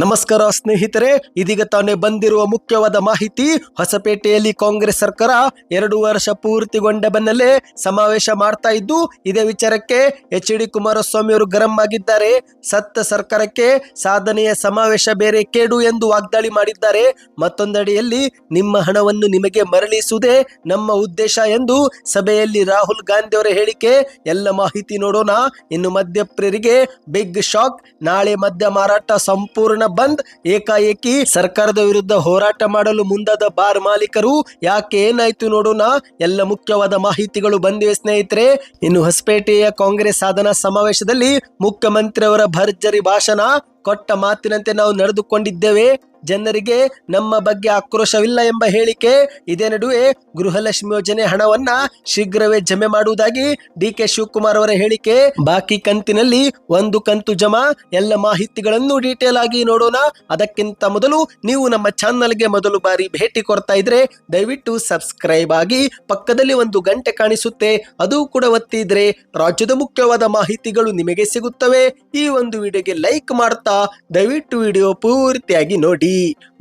ನಮಸ್ಕಾರ ಸ್ನೇಹಿತರೆ, ಇದೀಗ ತಾನೇ ಬಂದಿರುವ ಮುಖ್ಯವಾದ ಮಾಹಿತಿ, ಹೊಸಪೇಟೆಯಲ್ಲಿ ಕಾಂಗ್ರೆಸ್ ಸರ್ಕಾರ ಎರಡು ವರ್ಷ ಪೂರ್ತಿಗೊಂಡ ಬೆನ್ನಲ್ಲೇ ಸಮಾವೇಶ ಮಾಡ್ತಾ ಇದ್ದು, ಇದೇ ವಿಚಾರಕ್ಕೆ ಎಚ್ ಡಿ ಕುಮಾರಸ್ವಾಮಿ ಅವರು ಗರಂ ಆಗಿದ್ದಾರೆ. ಸತ್ತ ಸರ್ಕಾರಕ್ಕೆ ಸಾಧನೆಯ ಸಮಾವೇಶ ಬೇರೆ ಕೇಡು ಎಂದು ವಾಗ್ದಾಳಿ ಮಾಡಿದ್ದಾರೆ. ಮತ್ತೊಂದೆಡೆಯಲ್ಲಿ, ನಿಮ್ಮ ಹಣವನ್ನು ನಿಮಗೆ ಮರಳಿಸುವುದೇ ನಮ್ಮ ಉದ್ದೇಶ ಎಂದು ಸಭೆಯಲ್ಲಿ ರಾಹುಲ್ ಗಾಂಧಿ ಅವರ ಹೇಳಿಕೆ. ಎಲ್ಲ ಮಾಹಿತಿ ನೋಡೋಣ. ಇನ್ನು ಮದ್ಯಪ್ರಿಯರಿಗೆ ಬಿಗ್ ಶಾಕ್, ನಾಳೆ ಮದ್ಯ ಮಾರಾಟ ಸಂಪೂರ್ಣ ಬಂದ್ ಏಕಾಏಕಿ ಸರ್ಕಾರದ ವಿರುದ್ಧ ಹೋರಾಟ ಮಾಡಲು ಮುಂದಾದ ಬಾರ್ ಮಾಲೀಕರು, ಯಾಕೆ ಏನಾಯ್ತು ನೋಡೋಣ? ಎಲ್ಲ ಮುಖ್ಯವಾದ ಮಾಹಿತಿಗಳು ಬಂದಿವೆ ಸ್ನೇಹಿತರೆ. ಇನ್ನು ಹೊಸಪೇಟೆಯ ಕಾಂಗ್ರೆಸ್ ಸಾಧನಾ ಸಮಾವೇಶದಲ್ಲಿ ಮುಖ್ಯಮಂತ್ರಿಯವರ ಭರ್ಜರಿ ಭಾಷಣ, ಕೊಟ್ಟ ಮಾತಿನಂತೆ ನಾವು ನಡೆದುಕೊಂಡಿದ್ದೇವೆ. ಜನರಿಗೆ ನಮ್ಮ ಬಗ್ಗೆ ಆಕ್ರೋಶವಿಲ್ಲ ಎಂಬ ಹೇಳಿಕೆ ಇದೇ ನಡುವೆ ಗೃಹಲಕ್ಷ್ಮಿ ಯೋಜನೆ ಹಣವನ್ನ ಶೀಘ್ರವೇ ಜಮೆ ಮಾಡುವುದಾಗಿ ಡಿ ಕೆ ಶಿವಕುಮಾರ್ ಅವರ ಹೇಳಿಕೆ. ಬಾಕಿ ಕಂತಿನಲ್ಲಿ ಒಂದು ಕಂತು ಜಮಾ. ಎಲ್ಲ ಮಾಹಿತಿಗಳನ್ನು ಡೀಟೇಲ್ ಆಗಿ ನೋಡೋಣ. ಅದಕ್ಕಿಂತ ಮೊದಲು ನೀವು ನಮ್ಮ ಚಾನಲ್ಗೆ ಮೊದಲು ಬಾರಿ ಭೇಟಿ ಕೊಡ್ತಾ ಇದ್ರೆ ದಯವಿಟ್ಟು ಸಬ್ಸ್ಕ್ರೈಬ್ ಆಗಿ ಪಕ್ಕದಲ್ಲಿ ಒಂದು ಗಂಟೆ ಕಾಣಿಸುತ್ತೆ. ಅದು ಕೂಡ ಒತ್ತಿದ್ರೆ ರಾಜ್ಯದ ಮುಖ್ಯವಾದ ಮಾಹಿತಿಗಳು ನಿಮಗೆ ಸಿಗುತ್ತವೆ. ಈ ಒಂದು ವಿಡಿಯೋಗೆ ಲೈಕ್ ಮಾಡ್ತಾ ದಯವಿಟ್ಟು ವಿಡಿಯೋ ಪೂರ್ತಿಯಾಗಿ ನೋಡಿ.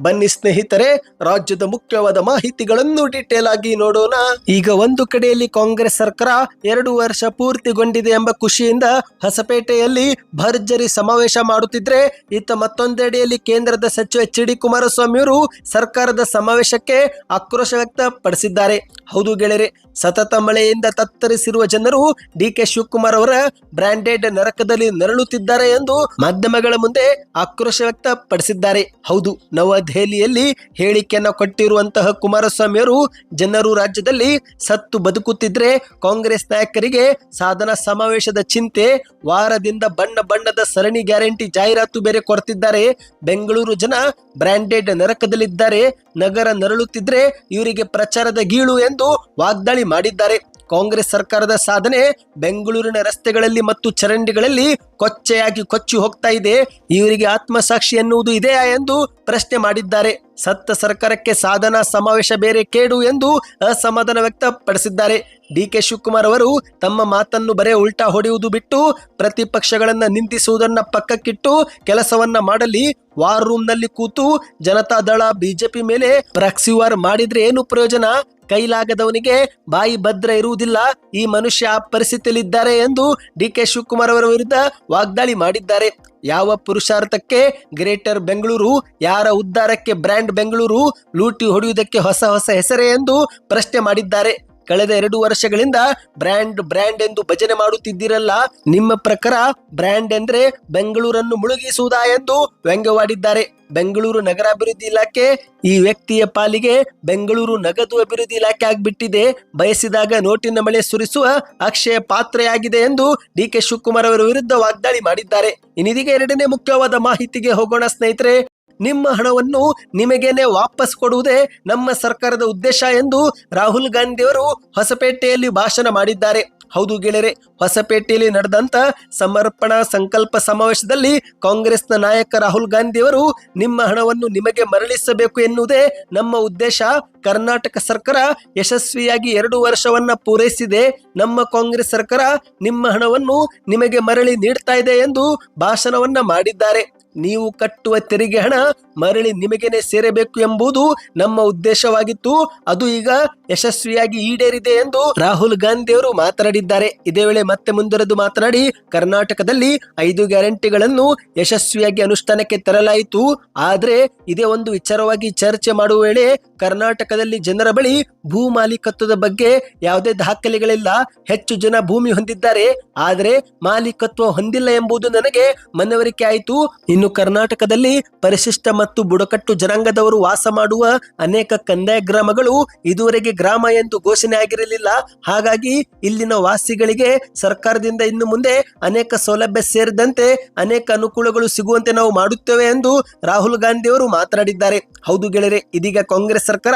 ಬನ್ನಿ ಸ್ನೇಹಿತರೆ, ರಾಜ್ಯದ ಮುಖ್ಯವಾದ ಮಾಹಿತಿಗಳನ್ನು ಡೀಟೇಲ್ ಆಗಿ ನೋಡೋಣ. ಈಗ ಒಂದು ಕಡೆಯಲ್ಲಿ ಕಾಂಗ್ರೆಸ್ ಸರ್ಕಾರ ಎರಡು ವರ್ಷ ಪೂರ್ತಿಗೊಂಡಿದೆ ಎಂಬ ಖುಷಿಯಿಂದ ಹೊಸಪೇಟೆಯಲ್ಲಿ ಭರ್ಜರಿ ಸಮಾವೇಶ ಮಾಡುತ್ತಿದ್ರೆ ಇತ್ತ ಮತ್ತೊಂದೆಡೆಯಲ್ಲಿ ಕೇಂದ್ರದ ಸಚಿವ ಎಚ್ ಡಿ ಕುಮಾರಸ್ವಾಮಿ ಅವರು ಸರ್ಕಾರದ ಸಮಾವೇಶಕ್ಕೆ ಆಕ್ರೋಶ ವ್ಯಕ್ತಪಡಿಸಿದ್ದಾರೆ. ಹೌದು ಗೆಳೆಯರೆ, ಸತತ ಮಳೆಯಿಂದ ತತ್ತರಿಸಿರುವ ಜನರು ಡಿ ಕೆ ಶಿವಕುಮಾರ್ ಅವರ ಬ್ರಾಂಡೆಡ್ ನರಕದಲ್ಲಿ ನರಳುತ್ತಿದ್ದಾರೆ ಎಂದು ಮಾಧ್ಯಮಗಳ ಮುಂದೆ ಆಕ್ರೋಶ ವ್ಯಕ್ತಪಡಿಸಿದ್ದಾರೆ. ಹೌದು, ನವದೆಹಲಿಯಲ್ಲಿ ಹೇಳಿಕೆಯನ್ನು ಕೊಟ್ಟಿರುವಂತಹ ಕುಮಾರಸ್ವಾಮಿ ಅವರು ಜನರು ರಾಜ್ಯದಲ್ಲಿ ಸತ್ತು ಬದುಕುತ್ತಿದ್ರೆ ಕಾಂಗ್ರೆಸ್ ನಾಯಕರಿಗೆ ಸಾಧನಾ ಸಮಾವೇಶದ ಚಿಂತೆ, ವಾರದಿಂದ ಬಣ್ಣ ಬಣ್ಣದ ಸರಣಿ ಗ್ಯಾರಂಟಿ ಜಾಹೀರಾತು ಬೇರೆ ಕೊಡ್ತಿದ್ದಾರೆ. ಬೆಂಗಳೂರು ಜನ ಬ್ರಾಂಡೆಡ್ ನರಕದಲ್ಲಿದ್ದಾರೆ, ನಗರ ನರಳುತ್ತಿದ್ರೆ ಇವರಿಗೆ ಪ್ರಚಾರದ ಗೀಳು ಎಂದು ವಾಗ್ದಾಳಿ ಮಾಡಿದ್ದಾರೆ. ಕಾಂಗ್ರೆಸ್ ಸರ್ಕಾರದ ಸಾಧನೆ ಬೆಂಗಳೂರಿನ ರಸ್ತೆಗಳಲ್ಲಿ ಮತ್ತು ಚರಂಡಿಗಳಲ್ಲಿ ಕೊಚ್ಚೆಯಾಗಿ ಕೊಚ್ಚಿ ಹೋಗ್ತಾ ಇದೆ. ಇವರಿಗೆ ಆತ್ಮಸಾಕ್ಷಿ ಎನ್ನುವುದು ಇದೆಯಾ ಎಂದು ಪ್ರಶ್ನೆ ಮಾಡಿದ್ದಾರೆ. ಸತ್ತ ಸರ್ಕಾರಕ್ಕೆ ಸಾಧನಾ ಸಮಾವೇಶ ಬೇರೆ ಕೇಡು ಎಂದು ಅಸಮಾಧಾನ ವ್ಯಕ್ತಪಡಿಸಿದ್ದಾರೆ. ಡಿ ಕೆ ಶಿವಕುಮಾರ್ ಅವರು ತಮ್ಮ ಮಾತನ್ನು ಬರೇ ಉಲ್ಟಾ ಹೊಡೆಯುವುದು ಬಿಟ್ಟು ಪ್ರತಿಪಕ್ಷಗಳನ್ನ ನಿಂದಿಸುವುದನ್ನ ಪಕ್ಕಕ್ಕಿಟ್ಟು ಕೆಲಸವನ್ನ ಮಾಡಲಿ ವಾರ್ ರೂಮ್ನಲ್ಲಿ ಕೂತು ಜನತಾದಳ, ಬಿಜೆಪಿ ಮೇಲೆ ಪ್ರಾಕ್ಸಿ ವಾರ್ ಮಾಡಿದ್ರೆ ಏನು ಪ್ರಯೋಜನ? ಕೈಲಾಗದವನಿಗೆ ಬಾಯಿ ಭದ್ರ ಇರುವುದಿಲ್ಲ. ಈ ಮನುಷ್ಯ ಆ ಪರಿಸ್ಥಿತಿಯಲ್ಲಿದ್ದಾರೆ ಎಂದು ಡಿ ಕೆ ಶಿವಕುಮಾರ್ ಅವರ ವಿರುದ್ಧ ವಾಗ್ದಾಳಿ ಮಾಡಿದ್ದಾರೆ. ಯಾವ ಪುರುಷಾರ್ಥಕ್ಕೆ ಗ್ರೇಟರ್ ಬೆಂಗಳೂರು, ಯಾರ ಉದ್ಧಾರಕ್ಕೆ ಬ್ರ್ಯಾಂಡ್ ಬೆಂಗಳೂರು, ಲೂಟಿ ಹೊಡೆಯುವುದಕ್ಕೆ ಹೊಸ ಹೊಸ ಹೆಸರೇ ಎಂದು ಪ್ರಶ್ನೆ ಮಾಡಿದ್ದಾರೆ. ಕಳೆದ ಎರಡು ವರ್ಷಗಳಿಂದ ಬ್ರ್ಯಾಂಡ್ ಬ್ರ್ಯಾಂಡ್ ಎಂದು ಭಜನೆ ಮಾಡುತ್ತಿದ್ದೀರಲ್ಲ, ನಿಮ್ಮ ಪ್ರಕಾರ ಬ್ರ್ಯಾಂಡ್ ಎಂದ್ರೆ ಬೆಂಗಳೂರನ್ನು ಮುಳುಗಿಸುವುದಾ ಎಂದು ವ್ಯಂಗ್ಯವಾಡಿದ್ದಾರೆ. ಬೆಂಗಳೂರು ನಗರಾಭಿವೃದ್ಧಿ ಇಲಾಖೆ ಈ ವ್ಯಕ್ತಿಯ ಪಾಲಿಗೆ ಬೆಂಗಳೂರು ನಗದು ಅಭಿವೃದ್ಧಿ ಇಲಾಖೆ ಆಗಿಬಿಟ್ಟಿದೆ. ಬಯಸಿದಾಗ ನೋಟಿನ ಮಳೆ ಸುರಿಸುವ ಅಕ್ಷಯ ಪಾತ್ರೆಯಾಗಿದೆ ಎಂದು ಡಿ ಕೆ ಶಿವಕುಮಾರ್ ಅವರ ವಿರುದ್ಧ ವಾಗ್ದಾಳಿ ಮಾಡಿದ್ದಾರೆ. ಇನ್ನಿದೀಗ ಎರಡನೇ ಮುಖ್ಯವಾದ ಮಾಹಿತಿಗೆ ಹೋಗೋಣ ಸ್ನೇಹಿತರೆ. ನಿಮ್ಮ ಹಣವನ್ನು ನಿಮಗೇನೆ ವಾಪಸ್ ಕೊಡುವುದೇ ನಮ್ಮ ಸರ್ಕಾರದ ಉದ್ದೇಶ ಎಂದು ರಾಹುಲ್ ಗಾಂಧಿ ಅವರು ಹೊಸಪೇಟೆಯಲ್ಲಿ ಭಾಷಣ ಮಾಡಿದ್ದಾರೆ. ಹೌದು ಗೆಳೆಯರೆ, ಹೊಸಪೇಟೆಯಲ್ಲಿ ನಡೆದಂತ ಸಮರ್ಪಣಾ ಸಂಕಲ್ಪ ಸಮಾವೇಶದಲ್ಲಿ ಕಾಂಗ್ರೆಸ್ನ ನಾಯಕ ರಾಹುಲ್ ಗಾಂಧಿ ಅವರು ನಿಮ್ಮ ಹಣವನ್ನು ನಿಮಗೆ ಮರಳಿಸಬೇಕು ಎನ್ನುವುದೇ ನಮ್ಮ ಉದ್ದೇಶ. ಕರ್ನಾಟಕ ಸರ್ಕಾರ ಯಶಸ್ವಿಯಾಗಿ ಎರಡು ವರ್ಷವನ್ನ ಪೂರೈಸಿದೆ. ನಮ್ಮ ಕಾಂಗ್ರೆಸ್ ಸರ್ಕಾರ ನಿಮ್ಮ ಹಣವನ್ನು ನಿಮಗೆ ಮರಳಿ ನೀಡ್ತಾ ಇದೆ ಎಂದು ಭಾಷಣವನ್ನ ಮಾಡಿದ್ದಾರೆ. ನೀವು ಕಟ್ಟುವ ತೆರಿಗೆ ಹಣ ಮರಳಿ ನಿಮಗೇನೆ ಸೇರಬೇಕು ಎಂಬುದು ನಮ್ಮ ಉದ್ದೇಶವಾಗಿತ್ತು. ಅದು ಈಗ ಯಶಸ್ವಿಯಾಗಿ ಈಡೇರಿದೆ ಎಂದು ರಾಹುಲ್ ಗಾಂಧಿ ಅವರು ಮಾತನಾಡಿದ್ದಾರೆ. ಇದೇ ವೇಳೆ ಮತ್ತೆ ಮುಂದುವರೆದು ಮಾತನಾಡಿ, ಕರ್ನಾಟಕದಲ್ಲಿ ಐದು ಗ್ಯಾರಂಟಿಗಳನ್ನು ಯಶಸ್ವಿಯಾಗಿ ಅನುಷ್ಠಾನಕ್ಕೆ ತರಲಾಯಿತು. ಆದರೆ ಇದೇ ಒಂದು ವಿಚಾರವಾಗಿ ಚರ್ಚೆ ಮಾಡುವ ವೇಳೆ ಕರ್ನಾಟಕದಲ್ಲಿ ಜನರ ಬಳಿ ಭೂ ಮಾಲೀಕತ್ವದ ಬಗ್ಗೆ ಯಾವುದೇ ದಾಖಲೆಗಳಿಲ್ಲ. ಹೆಚ್ಚು ಜನ ಭೂಮಿ ಹೊಂದಿದ್ದಾರೆ. ಆದರೆ ಮಾಲೀಕತ್ವ ಹೊಂದಿಲ್ಲ ಎಂಬುದು ನನಗೆ ಮನವರಿಕೆ ಆಯಿತು. ಇನ್ನು ಕರ್ನಾಟಕದಲ್ಲಿ ಪರಿಶಿಷ್ಟ ಮತ್ತು ಬುಡಕಟ್ಟು ಜನಾಂಗದವರು ವಾಸ ಮಾಡುವ ಅನೇಕ ಕಂದಾಯ ಗ್ರಾಮಗಳು ಇದುವರೆಗೆ ಗ್ರಾಮ ಎಂದು ಘೋಷಣೆ ಆಗಿರಲಿಲ್ಲ. ಹಾಗಾಗಿ ಇಲ್ಲಿನ ವಾಸಿಗಳಿಗೆ ಸರ್ಕಾರದಿಂದ ಇನ್ನು ಮುಂದೆ ಅನೇಕ ಸೌಲಭ್ಯ ಸೇರಿದಂತೆ ಅನೇಕ ಅನುಕೂಲಗಳು ಸಿಗುವಂತೆ ನಾವು ಮಾಡುತ್ತೇವೆ ಎಂದು ರಾಹುಲ್ ಗಾಂಧಿ ಅವರು ಮಾತನಾಡಿದ್ದಾರೆ. ಹೌದು ಗೆಳೆಯರೆ, ಇದೀಗ ಕಾಂಗ್ರೆಸ್ ಸರ್ಕಾರ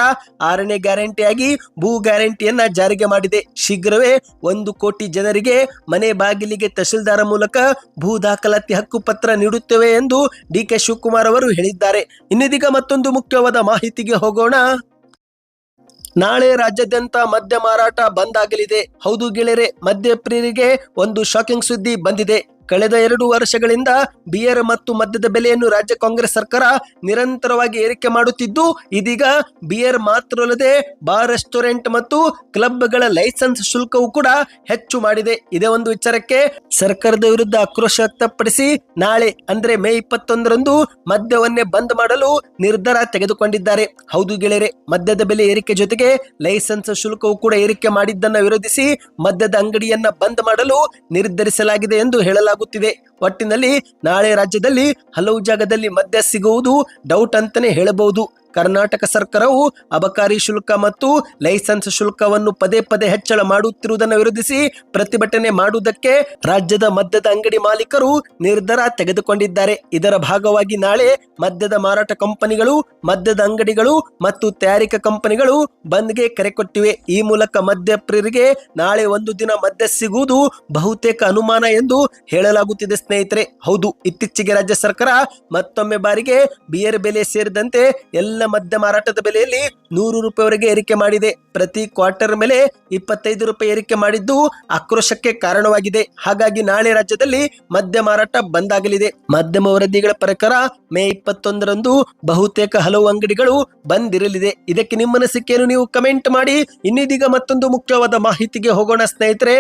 ಆರನೇ ಗ್ಯಾರಂಟಿಯಾಗಿ ಭೂ ಗ್ಯಾರಂಟಿಯನ್ನ ಜಾರಿಗೆ ಮಾಡಿದೆ. ಶೀಘ್ರವೇ ಒಂದು ಕೋಟಿ ಜನರಿಗೆ ಮನೆ ಬಾಗಿಲಿಗೆ ತಹಶೀಲ್ದಾರ ಮೂಲಕ ಭೂ ದಾಖಲಾತಿ ಹಕ್ಕು ಪತ್ರ ನೀಡುತ್ತೇವೆ ಎಂದು ಡಿ ಕೆ ಶಿವಕುಮಾರ್ ಅವರು ಹೇಳಿದ್ದಾರೆ. ಇನ್ನಿದೀಗ ಮತ್ತೊಂದು ಮುಖ್ಯವಾದ ಮಾಹಿತಿಗೆ ಹೋಗೋಣ. ನಾಳೆ ರಾಜ್ಯಾದ್ಯಂತ ಮದ್ಯ ಮಾರಾಟ ಬಂದ್ ಆಗಲಿದೆ. ಹೌದು ಗೆಳೆಯರೆ, ಮದ್ಯ ಪ್ರಿಯರಿಗೆ ಒಂದು ಶಾಕಿಂಗ್ ಸುದ್ದಿ ಬಂದಿದೆ. ಕಳೆದ ಎರಡು ವರ್ಷಗಳಿಂದ ಬಿಯರ್ ಮತ್ತು ಮದ್ಯದ ಬೆಲೆಯನ್ನು ರಾಜ್ಯ ಕಾಂಗ್ರೆಸ್ ಸರ್ಕಾರ ನಿರಂತರವಾಗಿ ಏರಿಕೆ ಮಾಡುತ್ತಿದ್ದು, ಇದೀಗ ಬಿಯರ್ ಮಾತ್ರವಲ್ಲದೆ ಬಾರ್, ರೆಸ್ಟೋರೆಂಟ್ ಮತ್ತು ಕ್ಲಬ್ಗಳ ಲೈಸೆನ್ಸ್ ಶುಲ್ಕವು ಕೂಡ ಹೆಚ್ಚು ಮಾಡಿದೆ. ಇದೇ ಒಂದು ವಿಚಾರಕ್ಕೆ ಸರ್ಕಾರದ ವಿರುದ್ಧ ಆಕ್ರೋಶ ವ್ಯಕ್ತಪಡಿಸಿ, ನಾಳೆ ಅಂದ್ರೆ ಮೇ ಇಪ್ಪತ್ತೊಂದರಂದು ಮದ್ಯವನ್ನೇ ಬಂದ್ ಮಾಡಲು ನಿರ್ಧಾರ ತೆಗೆದುಕೊಂಡಿದ್ದಾರೆ. ಹೌದು ಗೆಳೆಯರೆ, ಮದ್ಯದ ಬೆಲೆ ಏರಿಕೆ ಜೊತೆಗೆ ಲೈಸೆನ್ಸ್ ಶುಲ್ಕವು ಕೂಡ ಏರಿಕೆ ಮಾಡಿದ್ದನ್ನ ವಿರೋಧಿಸಿ ಮದ್ಯದ ಅಂಗಡಿಯನ್ನ ಬಂದ್ ಮಾಡಲು ನಿರ್ಧರಿಸಲಾಗಿದೆ ಎಂದು ಹೇಳಲಾಗುತ್ತಿದೆ. ಒಟ್ಟಿನಲ್ಲಿ ನಾಳೆ ರಾಜ್ಯದಲ್ಲಿ ಹಲವು ಜಾಗದಲ್ಲಿ ಮದ್ಯ ಸಿಗುವುದು ಡೌಟ್ ಅಂತಾನೆ ಹೇಳಬಹುದು. ಕರ್ನಾಟಕ ಸರ್ಕಾರವು ಅಬಕಾರಿ ಶುಲ್ಕ ಮತ್ತು ಲೈಸೆನ್ಸ್ ಶುಲ್ಕವನ್ನು ಪದೇ ಪದೇ ಹೆಚ್ಚಳ ಮಾಡುತ್ತಿರುವುದನ್ನು ವಿರೋಧಿಸಿ ಪ್ರತಿಭಟನೆ ಮಾಡುವುದಕ್ಕೆ ರಾಜ್ಯದ ಮದ್ಯದ ಅಂಗಡಿ ಮಾಲೀಕರು ನಿರ್ಧಾರ ತೆಗೆದುಕೊಂಡಿದ್ದಾರೆ. ಇದರ ಭಾಗವಾಗಿ ನಾಳೆ ಮದ್ಯದ ಮಾರಾಟ ಕಂಪನಿಗಳು, ಮದ್ಯದ ಅಂಗಡಿಗಳು ಮತ್ತು ತಯಾರಿಕಾ ಕಂಪನಿಗಳು ಬಂದ್ಗೆ ಕರೆ ಕೊಟ್ಟಿವೆ. ಈ ಮೂಲಕ ಮದ್ಯ ಪ್ರಿಯರಿಗೆ ನಾಳೆ ಒಂದು ದಿನ ಮದ್ಯ ಸಿಗುವುದು ಬಹುತೇಕ ಅನುಮಾನ ಎಂದು ಹೇಳಲಾಗುತ್ತಿದೆ ಸ್ನೇಹಿತರೆ. ಹೌದು, ಇತ್ತೀಚೆಗೆ ರಾಜ್ಯ ಸರ್ಕಾರ ಮತ್ತೊಮ್ಮೆ ಬಾರಿಗೆ ಬಿಯರ್ ಬೆಲೆ ಸೇರಿದಂತೆ ಎಲ್ಲ ಮದ್ಯ ಮಾರಾಟದ ಬೆಲೆಯಲ್ಲಿ ನೂರು ರೂಪಾಯಿವರೆಗೆ ಏರಿಕೆ ಮಾಡಿದೆ. ಪ್ರತಿ ಕ್ವಾರ್ಟರ್ ಮೇಲೆ ಇಪ್ಪತ್ತೈದು ರೂಪಾಯಿ ಏರಿಕೆ ಮಾಡಿದ್ದು ಆಕ್ರೋಶಕ್ಕೆ ಕಾರಣವಾಗಿದೆ. ಹಾಗಾಗಿ ನಾಳೆ ರಾಜ್ಯದಲ್ಲಿ ಮದ್ಯ ಮಾರಾಟ ಬಂದ್ ಆಗಲಿದೆ ಮಾಧ್ಯಮ ವರದಿಗಳ ಪ್ರಕಾರ ಮೇ ಇಪ್ಪತ್ತೊಂದರಂದು ಬಹುತೇಕ ಹಲವು ಅಂಗಡಿಗಳು ಬಂದ್ ಇರಲಿದೆ ಇದಕ್ಕೆ ನಿಮ್ಮ ಅನಿಸಿಕೆಯನ್ನು ನೀವು ಕಮೆಂಟ್ ಮಾಡಿ. ಇನ್ನಿದೀಗ ಮತ್ತೊಂದು ಮುಖ್ಯವಾದ ಮಾಹಿತಿಗೆ ಹೋಗೋಣ ಸ್ನೇಹಿತರೆ.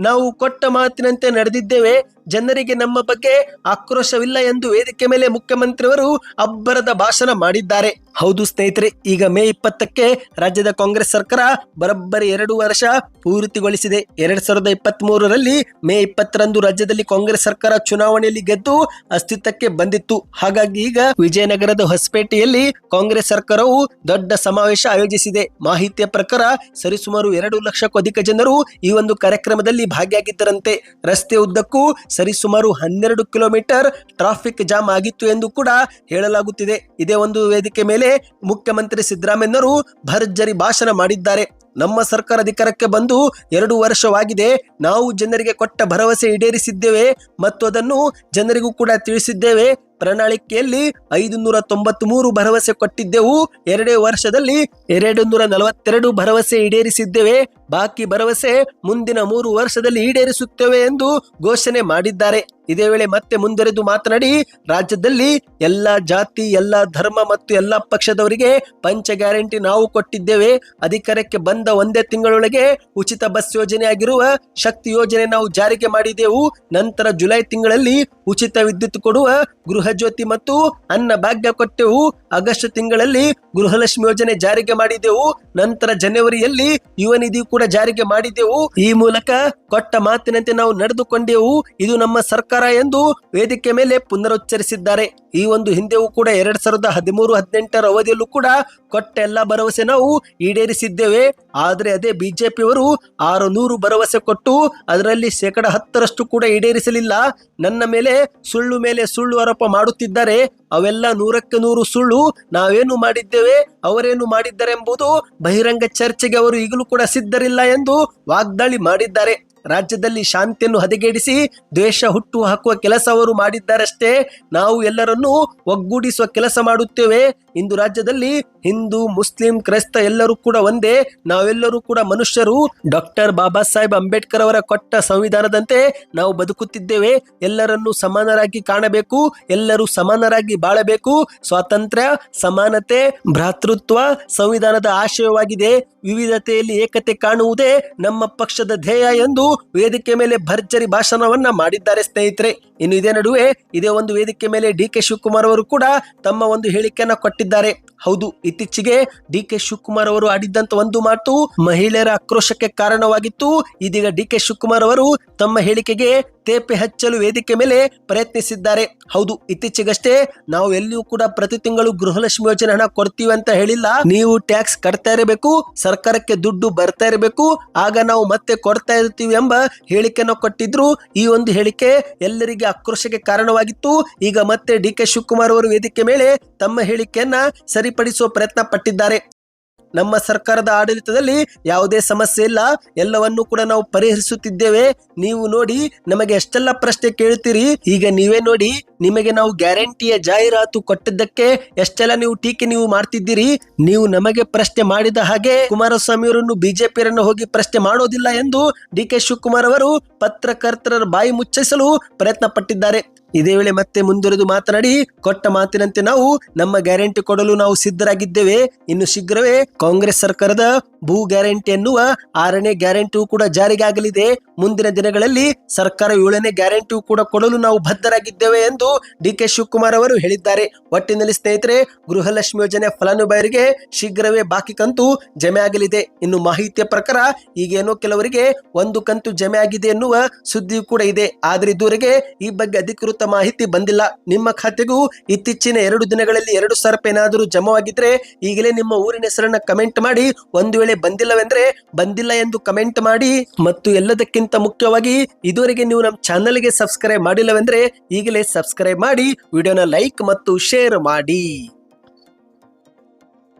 ನಾವು ಕೊಟ್ಟ ಮಾತಿನಂತೆ ನಡೆದಿದ್ದೇವೆ. ಜನರಿಗೆ ನಮ್ಮ ಬಗ್ಗೆ ಆಕ್ರೋಶವಿಲ್ಲ ಎಂದು ವೇದಿಕೆ ಮೇಲೆ ಮುಖ್ಯಮಂತ್ರಿಯವರು ಅಬ್ಬರದ ಭಾಷಣ ಮಾಡಿದ್ದಾರೆ. ಹೌದು ಸ್ನೇಹಿತರೆ, ಈಗ ಮೇ ಇಪ್ಪತ್ತಕ್ಕೆ ರಾಜ್ಯದ ಕಾಂಗ್ರೆಸ್ ಸರ್ಕಾರ ಬರಬ್ಬರಿ ಎರಡು ವರ್ಷ ಪೂರ್ತಿಗೊಳಿಸಿದೆ. ಎರಡ್ ಸಾವಿರದ ಇಪ್ಪತ್ತ್ ಮೂರರಲ್ಲಿ ಮೇ ಇಪ್ಪತ್ತರಂದು ರಾಜ್ಯದಲ್ಲಿ ಕಾಂಗ್ರೆಸ್ ಸರ್ಕಾರ ಚುನಾವಣೆಯಲ್ಲಿ ಗೆದ್ದು ಅಸ್ತಿತ್ವಕ್ಕೆ ಬಂದಿತ್ತು. ಹಾಗಾಗಿ ಈಗ ವಿಜಯನಗರದ ಹೊಸಪೇಟೆಯಲ್ಲಿ ಕಾಂಗ್ರೆಸ್ ಸರ್ಕಾರವು ದೊಡ್ಡ ಸಮಾವೇಶ ಆಯೋಜಿಸಿದೆ. ಮಾಹಿತಿಯ ಪ್ರಕಾರ ಸರಿಸುಮಾರು ಎರಡು ಲಕ್ಷಕ್ಕೂ ಅಧಿಕ ಜನರು ಈ ಒಂದು ಕಾರ್ಯಕ್ರಮದಲ್ಲಿ ಭಾಗಿಯಾಗಿದ್ದರಂತೆ. ರಸ್ತೆ ಉದ್ದಕ್ಕೂ ಸರಿಸುಮಾರು ಹನ್ನೆರಡು ಕಿಲೋಮೀಟರ್ ಟ್ರಾಫಿಕ್ ಜಾಮ್ ಆಗಿತ್ತು ಎಂದು ಕೂಡ ಹೇಳಲಾಗುತ್ತಿದೆ. ಇದೇ ಒಂದು ವೇದಿಕೆ ಮೇಲೆ ಮುಖ್ಯಮಂತ್ರಿ ಸಿದ್ದರಾಮಯ್ಯನವರು ಭರ್ಜರಿ ಭಾಷಣ ಮಾಡಿದ್ದಾರೆ. ನಮ್ಮ ಸರ್ಕಾರ ಅಧಿಕಾರಕ್ಕೆ ಬಂದು ಎರಡು ವರ್ಷವಾಗಿದೆ. ನಾವು ಜನರಿಗೆ ಕೊಟ್ಟ ಭರವಸೆ ಈಡೇರಿಸಿದ್ದೇವೆ ಮತ್ತು ಅದನ್ನು ಜನರಿಗೂ ಕೂಡ ತಿಳಿಸಿದ್ದೇವೆ. ಪ್ರಣಾಳಿಕೆಯಲ್ಲಿ ಐದು ನೂರ ತೊಂಬತ್ತ್ ಮೂರು ಭರವಸೆ ಕೊಟ್ಟಿದ್ದೆವು. ಎರಡೇ ವರ್ಷದಲ್ಲಿ ಎರಡು ನೂರ ನಲವತ್ತೆರಡು ಭರವಸೆ ಈಡೇರಿಸಿದ್ದೇವೆ. ಬಾಕಿ ಭರವಸೆ ಮುಂದಿನ ಮೂರು ವರ್ಷದಲ್ಲಿ ಈಡೇರಿಸುತ್ತೇವೆ ಎಂದು ಘೋಷಣೆ ಮಾಡಿದ್ದಾರೆ. ಇದೇ ವೇಳೆ ಮತ್ತೆ ಮುಂದುವರೆದು ಮಾತನಾಡಿ, ರಾಜ್ಯದಲ್ಲಿ ಎಲ್ಲ ಜಾತಿ, ಎಲ್ಲ ಧರ್ಮ ಮತ್ತು ಎಲ್ಲ ಪಕ್ಷದವರಿಗೆ ಪಂಚ ಗ್ಯಾರಂಟಿ ನಾವು ಕೊಟ್ಟಿದ್ದೇವೆ. ಅಧಿಕಾರಕ್ಕೆ ಬಂದ ಒಂದೇ ತಿಂಗಳೊಳಗೆ ಉಚಿತ ಬಸ್ ಯೋಜನೆ ಆಗಿರುವ ಶಕ್ತಿ ಯೋಜನೆ ನಾವು ಜಾರಿಗೆ ಮಾಡಿದೆವು. ನಂತರ ಜುಲೈ ತಿಂಗಳಲ್ಲಿ ಉಚಿತ ವಿದ್ಯುತ್ ಕೊಡುವ ಗೃಹ ಜ್ಯೋತಿ ಮತ್ತು ಅನ್ನ ಭಾಗ್ಯ ಕೊಟ್ಟೆವು. ಆಗಸ್ಟ್ ತಿಂಗಳಲ್ಲಿ ಗೃಹಲಕ್ಷ್ಮಿ ಯೋಜನೆ ಜಾರಿಗೆ ಮಾಡಿದೆವು. ನಂತರ ಜನವರಿಯಲ್ಲಿ ಯುವ ನಿಧಿ ಕೂಡ ಜಾರಿಗೆ ಮಾಡಿದೆವು. ಈ ಮೂಲಕ ಕೊಟ್ಟ ಮಾತಿನಂತೆ ನಾವು ನಡೆದುಕೊಂಡೆವು. ಇದು ನಮ್ಮ ಸರ್ಕಾರ ಎಂದು ವೇದಿಕೆ ಮೇಲೆ ಪುನರುಚ್ಚರಿಸಿದ್ದಾರೆ. ಈ ಒಂದು ಹಿಂದೆಯೂ ಕೂಡ ಎರಡ್ ಸಾವಿರದ ಹದಿಮೂರು, ಹದಿನೆಂಟರ ಅವಧಿಯಲ್ಲೂ ಕೂಡ ಕೊಟ್ಟ ಎಲ್ಲ ಭರವಸೆ ನಾವು ಈಡೇರಿಸಿದ್ದೇವೆ. ಆದರೆ ಅದೇ ಬಿಜೆಪಿಯವರು ಆರು ನೂರು ಭರವಸೆ ಕೊಟ್ಟು ಅದರಲ್ಲಿ ಶೇಕಡ ಹತ್ತರಷ್ಟು ಕೂಡ ಈಡೇರಿಸಲಿಲ್ಲ. ನನ್ನ ಮೇಲೆ ಸುಳ್ಳು ಮೇಲೆ ಸುಳ್ಳು ಆರೋಪ ಮಾಡುತ್ತಿದ್ದಾರೆ. ಅವೆಲ್ಲ ನೂರಕ್ಕೆ ನೂರು ಸುಳ್ಳು. ನಾವೇನು ಮಾಡಿದ್ದೇವೆ? ಅವರೇನು ಮಾಡಿದ್ದಾರೆ ಎಂಬುದು ಬಹಿರಂಗ ಚರ್ಚೆಗೆ ಅವರು ಈಗಲೂ ಕೂಡ ಸಿದ್ಧರಿಲ್ಲ ಎಂದು ವಾಗ್ದಾಳಿ ಮಾಡಿದ್ದಾರೆ. ರಾಜ್ಯದಲ್ಲಿ ಶಾಂತಿಯನ್ನು ಹದಗೆಡಿಸಿ ದ್ವೇಷ ಹುಟ್ಟು ಹಾಕುವ ಕೆಲಸ ಅವರು ಮಾಡಿದ್ದಾರಷ್ಟೇ. ನಾವು ಎಲ್ಲರನ್ನೂ ಒಗ್ಗೂಡಿಸುವ ಕೆಲಸ ಮಾಡುತ್ತೇವೆ. ಇಂದು ರಾಜ್ಯದಲ್ಲಿ ಹಿಂದೂ, ಮುಸ್ಲಿಂ, ಕ್ರೈಸ್ತ ಎಲ್ಲರೂ ಕೂಡ ಒಂದೇ. ನಾವೆಲ್ಲರೂ ಕೂಡ ಮನುಷ್ಯರು. ಡಾಕ್ಟರ್ ಬಾಬಾ ಸಾಹೇಬ್ ಅಂಬೇಡ್ಕರ್ ಅವರ ಕೊಟ್ಟ ಸಂವಿಧಾನದಂತೆ ನಾವು ಬದುಕುತ್ತಿದ್ದೇವೆ. ಎಲ್ಲರನ್ನು ಸಮಾನರಾಗಿ ಕಾಣಬೇಕು. ಎಲ್ಲರೂ ಸಮಾನರಾಗಿ ಬಾಳಬೇಕು. ಸ್ವಾತಂತ್ರ್ಯ, ಸಮಾನತೆ, ಭ್ರಾತೃತ್ವ ಸಂವಿಧಾನದ ಆಶಯವಾಗಿದೆ. ವಿವಿಧತೆಯಲ್ಲಿ ಏಕತೆ ಕಾಣುವುದೇ ನಮ್ಮ ಪಕ್ಷದ ಧ್ಯೇಯ ಎಂದು ವೇದಿಕೆ ಮೇಲೆ ಭರ್ಜರಿ ಭಾಷಣವನ್ನ ಮಾಡಿದ್ದಾರೆ ಸ್ನೇಹಿತರೆ. ಇನ್ನು ಇದೇ ನಡುವೆ ಇದೇ ಒಂದು ವೇದಿಕೆ ಮೇಲೆ ಡಿ ಕೆ ಶಿವಕುಮಾರ್ ಅವರು ಕೂಡ ತಮ್ಮ ಒಂದು ಹೇಳಿಕೆಯನ್ನು ಕೊಟ್ಟಿದ್ದಾರೆ. ಹೌದು, ಇತ್ತೀಚೆಗೆ ಡಿ ಕೆ ಶಿವಕುಮಾರ್ ಅವರು ಆಡಿದ್ದಂತ ಒಂದು ಮಾತು ಮಹಿಳೆಯರ ಆಕ್ರೋಶಕ್ಕೆ ಕಾರಣವಾಗಿತ್ತು. ಇದೀಗ ಡಿ ಕೆ ಶಿವಕುಮಾರ್ ಅವರು ತಮ್ಮ ಹೇಳಿಕೆಗೆ ತೇಪೆ ಹಚ್ಚಲು ವೇದಿಕೆ ಮೇಲೆ ಪ್ರಯತ್ನಿಸಿದ್ದಾರೆ. ಹೌದು, ಇತ್ತೀಚೆಗಷ್ಟೇ ನಾವು ಎಲ್ಲಿಯೂ ಕೂಡ ಪ್ರತಿ ತಿಂಗಳು ಗೃಹಲಕ್ಷ್ಮಿ ಯೋಜನೆ ಹಣ ಕೊಡ್ತೀವಿ ಅಂತ ಹೇಳಿಲ್ಲ. ನೀವು ಟ್ಯಾಕ್ಸ್ ಕಟ್ತಾ ಇರಬೇಕು, ಸರ್ಕಾರಕ್ಕೆ ದುಡ್ಡು ಬರ್ತಾ ಇರಬೇಕು, ಆಗ ನಾವು ಮತ್ತೆ ಕೊಡ್ತಾ ಇರ್ತೀವಿ ಎಂಬ ಹೇಳಿಕೆಯನ್ನು ಕೊಟ್ಟಿದ್ರು. ಈ ಒಂದು ಹೇಳಿಕೆ ಎಲ್ಲರಿಗೆ ಆಕ್ರೋಶಕ್ಕೆ ಕಾರಣವಾಗಿತ್ತು. ಈಗ ಮತ್ತೆ ಡಿ ಕೆ ಶಿವಕುಮಾರ್ ಅವರು ವೇದಿಕೆ ಮೇಲೆ ತಮ್ಮ ಹೇಳಿಕೆಯನ್ನ ಸರಿಪಡಿಸುವ ಪ್ರಯತ್ನ ಪಟ್ಟಿದ್ದಾರೆ. ನಮ್ಮ ಸರ್ಕಾರದ ಆಡಳಿತದಲ್ಲಿ ಯಾವುದೇ ಸಮಸ್ಯೆ ಇಲ್ಲ. ಎಲ್ಲವನ್ನೂ ಕೂಡ ನಾವು ಪರಿಹರಿಸುತ್ತಿದ್ದೇವೆ. ನೀವು ನೋಡಿ, ನಮಗೆ ಎಷ್ಟೆಲ್ಲ ಪ್ರಶ್ನೆ ಕೇಳುತ್ತೀರಿ ಈಗ ನೀವೇ ನೋಡಿ, ನಿಮಗೆ ನಾವು ಗ್ಯಾರಂಟಿಯ ಜಾಹೀರಾತು ಕೊಟ್ಟಿದ್ದಕ್ಕೆ ಎಷ್ಟೆಲ್ಲ ನೀವು ಟೀಕೆ ನೀವು ಮಾಡ್ತಿದ್ದೀರಿ. ನೀವು ನಮಗೆ ಪ್ರಶ್ನೆ ಮಾಡಿದ ಹಾಗೆ ಕುಮಾರಸ್ವಾಮಿ ಅವರನ್ನು ಬಿಜೆಪಿಯರನ್ನು ಹೋಗಿ ಪ್ರಶ್ನೆ ಮಾಡೋದಿಲ್ಲ ಎಂದು ಡಿ ಕೆ ಶಿವಕುಮಾರ್ ಅವರು ಪತ್ರಕರ್ತರ ಬಾಯಿ ಮುಚ್ಚಿಸಲು ಪ್ರಯತ್ನ ಪಟ್ಟಿದ್ದಾರೆ. ಇದೇ ವೇಳೆ ಮತ್ತೆ ಮುಂದುವರೆದು ಮಾತನಾಡಿ, ಕೊಟ್ಟ ಮಾತಿನಂತೆ ನಾವು ನಮ್ಮ ಗ್ಯಾರಂಟಿ ಕೊಡಲು ನಾವು ಸಿದ್ಧರಾಗಿದ್ದೇವೆ. ಇನ್ನು ಶೀಘ್ರವೇ ಕಾಂಗ್ರೆಸ್ ಸರ್ಕಾರದ ಭೂ ಗ್ಯಾರಂಟಿ ಎನ್ನುವ ಆರನೇ ಗ್ಯಾರಂಟಿಯೂ ಕೂಡ ಜಾರಿಗೆ ಆಗಲಿದೆ ಮುಂದಿನ ದಿನಗಳಲ್ಲಿ ಸರ್ಕಾರ ಏಳನೇ ಗ್ಯಾರಂಟಿಯೂ ಕೂಡ ಕೊಡಲು ನಾವು ಬದ್ಧರಾಗಿದ್ದೇವೆ ಎಂದು ಡಿ ಕೆ ಶಿವಕುಮಾರ್ ಅವರು ಹೇಳಿದ್ದಾರೆ. ಒಟ್ಟಿನಲ್ಲಿ ಸ್ನೇಹಿತರೆ, ಗೃಹಲಕ್ಷ್ಮಿ ಯೋಜನೆ ಫಲಾನುಭವಿಗೆ ಶೀಘ್ರವೇ ಬಾಕಿ ಕಂತು ಜಮೆ ಆಗಲಿದೆ. ಇನ್ನು ಮಾಹಿತಿಯ ಪ್ರಕಾರ, ಈಗೇನೋ ಕೆಲವರಿಗೆ ಒಂದು ಕಂತು ಜಮೆ ಆಗಿದೆ ಎನ್ನುವ ಸುದ್ದಿಯೂ ಕೂಡ ಇದೆ. ಆದ್ರೆ ಇದುವರೆಗೆ ಈ ಬಗ್ಗೆ ಅಧಿಕೃತ ಮಾಹಿತಿ ಬಂದಿಲ್ಲ. ನಿಮ್ಮ ಖಾತೆಗೂ ಇತ್ತೀಚಿನ ಎರಡು ದಿನಗಳಲ್ಲಿ ಎರಡು ಸಾವಿರ ರೂಪಾಯಿ ಏನಾದರೂ ಜಮವಾಗಿದ್ರೆ ಈಗಲೇ ನಿಮ್ಮ ಊರಿನ ಹೆಸರನ್ನ ಕಮೆಂಟ್ ಮಾಡಿ. ಒಂದು ವೇಳೆ ಬಂದಿಲ್ಲವೆಂದ್ರೆ ಬಂದಿಲ್ಲ ಎಂದು ಕಮೆಂಟ್ ಮಾಡಿ. ಮತ್ತು ಎಲ್ಲದಕ್ಕಿಂತ ಮುಖ್ಯವಾಗಿ ಇದುವರೆಗೆ ನೀವು ನಮ್ಮ ಚಾನಲ್ಗೆ ಸಬ್ಸ್ಕ್ರೈಬ್ ಮಾಡಿಲ್ಲವೆಂದ್ರೆ ಈಗಲೇ ಸಬ್ಸ್ಕ್ರೈಬ್ ಮಾಡಿ. ವಿಡಿಯೋನ ಲೈಕ್ ಮತ್ತು ಶೇರ್ ಮಾಡಿ.